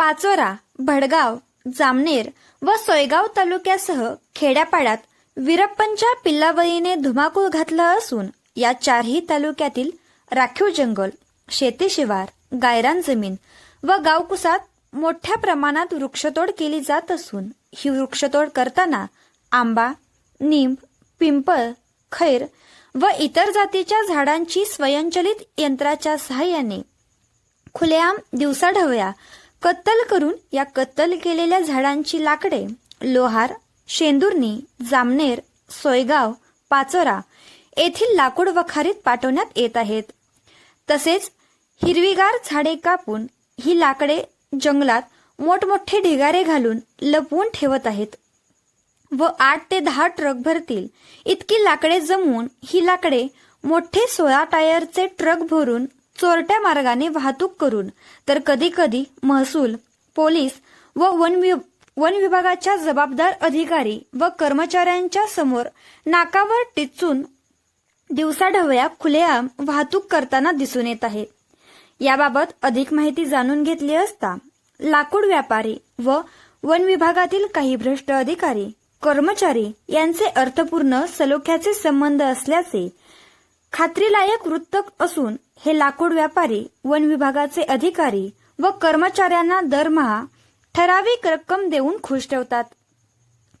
पाचोरा भडगाव जामनेर व सोयगाव तालुक्यासह खेड्यापाड्यात वीरप्पनच्या पिल्लावळीने धुमाकूळ घातला असून या चारही तालुक्यातील राखीव जंगल शेती शिवार गायरान जमीन व गावकुसात मोठ्या प्रमाणात वृक्षतोड केली जात असून ही वृक्षतोड करताना आंबा निंब पिंपळ खैर व इतर जातीच्या झाडांची स्वयंचलित यंत्राच्या सहाय्याने खुलेआम दिवसाढवळ्या कत्तल करून या कत्तल केलेल्या झाडांची लाकडे लोहार शेंदुर्णी जामनेर सोयगाव पाचोरा येथील लाकूड वखारीत पाठवण्यात येत आहेत. तसेच हिरवीगार झाडे कापून ही लाकडे जंगलात मोठमोठे ढिगारे घालून लपवून ठेवत आहेत व आठ ते दहा ट्रक भरतील. इतकी लाकडे जमवून ही लाकडे मोठे सोळा टायरचे ट्रक भरून चोरट्या मार्गाने वाहतूक करून तर कधी कधी महसूल पोलीस व वन वि- वन विभागाच्या जबाबदार अधिकारी व कर्मचाऱ्यांच्या समोर नाकावर टिचून दिवसाढवळ्या खुलेआम वाहतूक करताना दिसून येत आहे. याबाबत अधिक माहिती जाणून घेतली असता लाकूड व्यापारी व वन विभागातील काही भ्रष्ट अधिकारी कर्मचारी यांचे अर्थपूर्ण सलोख्याचे संबंध असल्याचे खात्रीलायक वृत्त असून हे लाकूड व्यापारी वन विभागाचे अधिकारी व कर्मचाऱ्यांना दरमहा ठराविक रक्कम देऊन खुश ठेवतात.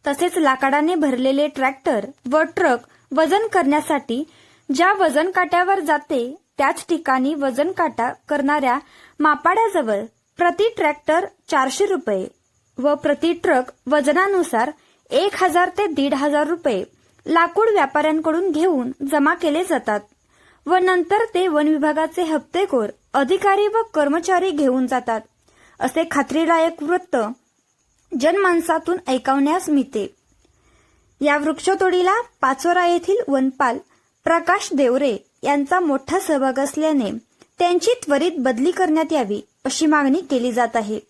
तसेच लाकडाने भरलेले ट्रॅक्टर व ट्रक वजन करण्यासाठी ज्या वजन काट्यावर जाते त्याच ठिकाणी वजन काटा करणाऱ्या मापाड्याजवळ प्रति ट्रॅक्टर चारशे रुपये व प्रति ट्रक वजनानुसार एक हजार ते दीड हजार रुपये लाकूड व्यापाऱ्यांकडून घेऊन जमा केले जातात व नंतर ते वन विभागाचे हप्तेखोर अधिकारी व कर्मचारी घेऊन जातात असे खात्रीलायक वृत्त जनमानसातून ऐकवण्यास मिळते. या वृक्षतोडीला पाचोरा येथील वनपाल प्रकाश देवरे यांचा मोठा सहभाग असल्याने त्यांची त्वरित बदली करण्यात यावी अशी मागणी केली जात आहे.